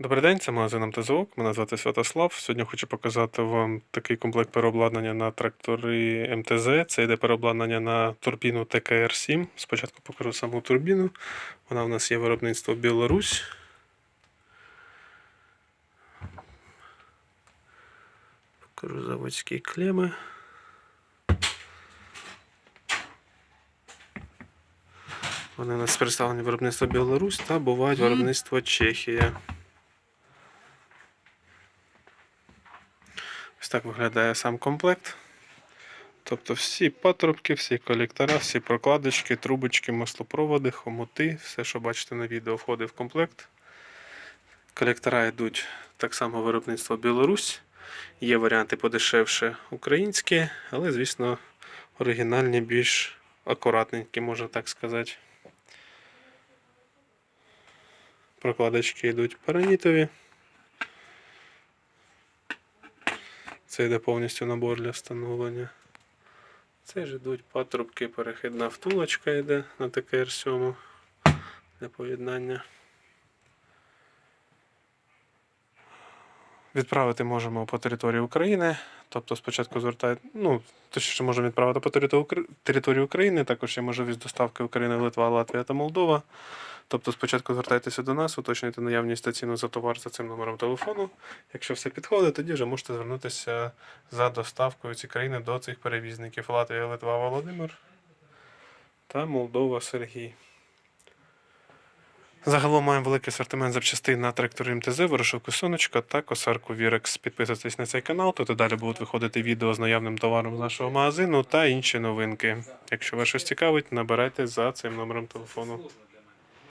Добрий день, це магазин МТЗОК. Мене звати Святослав. Сьогодні хочу показати вам такий комплект переобладнання на трактори МТЗ. Це йде переобладнання на турбіну ТКР-7. Спочатку покажу саму турбіну. Вона у нас є виробництво Білорусь. Покажу заводські клеми. Вони у нас представлені виробництво Білорусь та бувають виробництво Чехія. Так виглядає сам комплект. Тобто всі патрубки, всі колектора, всі прокладочки, трубочки, маслопроводи, хомути, все, що бачите на відео, входить в комплект. Колектора йдуть так само виробництво Білорусь. Є варіанти подешевше українські, але, звісно, оригінальні, більш акуратненькі, можна так сказати. Прокладочки йдуть паранітові. Це йде повністю набор для встановлення. Це ж йдуть патрубки, перехідна втулочка йде на ТКР-7 для поєднання. Відправити можемо по території України. Тобто спочатку звертають, ну, точніше можемо відправити по території України, також є можливість доставки України, Литва, Латвія та Молдова. Тобто спочатку звертайтеся до нас, уточнюйте наявність та ціну за товар за цим номером телефону. Якщо все підходить, тоді вже можете звернутися за доставкою ці країни до цих перевізників Латвія, Литва, Володимир та Молдова Сергій. Загалом маємо великий асортимент запчастин на трактори МТЗ, вирошилку сонечка та косарку Вірекс. Підписуйтесь на цей канал, тут далі будуть виходити відео з наявним товаром з нашого магазину та інші новинки. Якщо вас щось цікавить, набирайте за цим номером телефону.